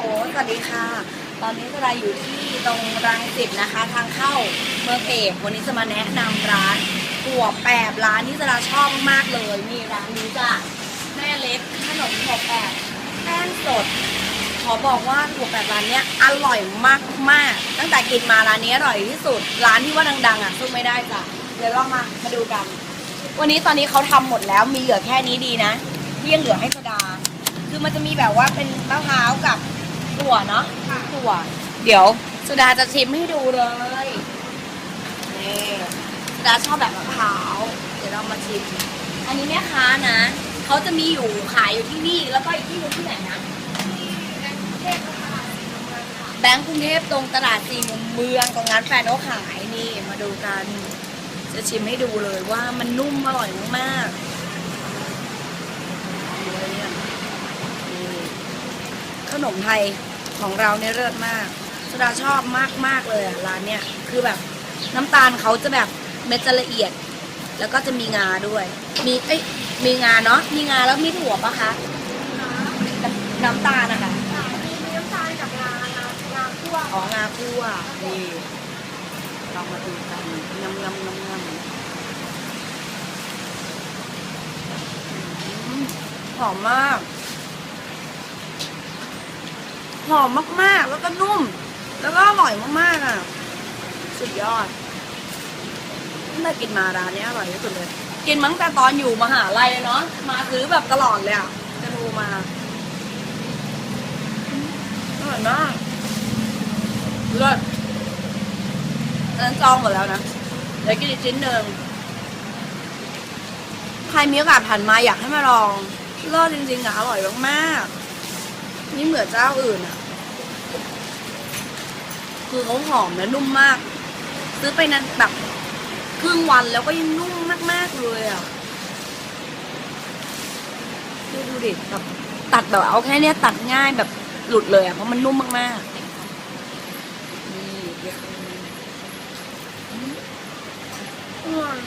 โหลสวัสดีค่ะ ตอนนี้เราอยู่ที่ตรงรังสิตนะคะ ทางเข้าเมืองเอกวันนี้จะมาแนะนำร้านถั่วแปบร้านที่จะราชอบมากๆเลยนี่ร้านนี้จ้ะแม่เล็กขนมถั่วแปบแป้งสด ขอบอกว่าถั่วแปบร้านเนี้ยอร่อยมากๆ ตั้งแต่กินมาร้านนี้อร่อยที่สุด ร้านที่ว่าดังๆอะสู้ไม่ได้จ้ะเดี๋ยวเรามามาดูกัน วันนี้ตอนนี้เขาทำหมดแล้วมีเหลือแค่นี้ดีนะที่ยังเหลือให้สดา คือมันจะมีแบบว่าเป็นมะพร้าวกับ ถั่วเนาะถั่ว เดี๋ยวสุดาจะชิมให้ดูเลยนี่สุดาชอบแบบมะพร้าวเดี๋ยวเรามาชิม อันนี้แม่ค้านะเขาจะมีอยู่ขายอยู่ที่นี่ แล้วก็อีกที่หนึงที่ไหนนะแบงก์กรุงเทพตรงตลาดสี่มุมเมืองตรงนั้นแฟนเขาขายนี่มาดูกัน จะชิมให้ดูเลยว่ามันนุ่มอร่อยมากๆดูเลยเนี่ยนี่ขนมไทย ของเราเนี่ยเลิศมากสุดาชอบมากมากๆเลยอะร้านเนี่ยคือแบบน้ำตาลเขาจะแบบเม็ดจะละเอียด แล้วก็จะมีงาด้วย มีเอ้ยมีงาเนาะมีงาแล้วมีถั่วปะคะน้ำน้ำตาลนะคะมีน้ำตาลกับงางางาคั่วอ๋องาคั่วนี่เรามาดูกันงำงำงำงำอืมหอมมาก หอมมากๆ แล้วก็นุ่ม แล้วก็อร่อยมากๆอะ สุดยอดตั้งแต่กินมาร้านนี้อร่อยที่สุดเลย กินมั้งแต่ตอนอยู่มหาลัยเลยเนาะ มาซื้อแบบตลอดเลยอะจะดูมาอร่อยมากเลิศอันนั้นจองหมดแล้วนะ เดี๋ยวกินอีกชิ้นหนึ่งใครมีโอกาสผ่านมาอยากให้มาลองเลิศจริงๆอะอร่อยมากๆ นี่เหมือนเจ้าอื่นอะ คือเขาหอมและนุ่มมาก ซื้อไปนั้นแบบครึ่งวันแล้วก็ยังนุ่มมากๆเลยอะดูดูดิแบบตัดแบบเอาแค่เนี้ยตัดง่ายแบบหลุดเลยอะเพราะมันนุ่มมากๆนี่เดี๋ยวอืมอร่อย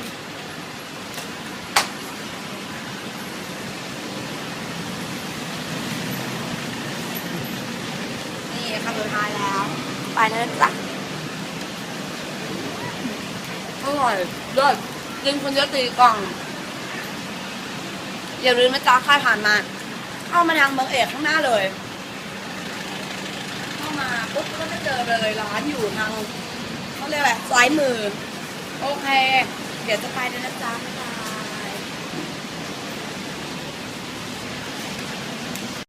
นี่คำสุดท้ายแล้ว ไปแล้วนะจ้ะอร่อยเลิศกินคนเยอะตีกล่อง อย่าลืมนะจ๊ะใครผ่านมา เข้ามาทางเมืองเอกข้างหน้าเลย เข้ามาปุ๊บก็จะเจอเลยร้านอยู่ทางเขาเรียกอะไรซ้ายมือ โอเค เดี๋ยวจะไปแล้วนะจ๊ะบ๊า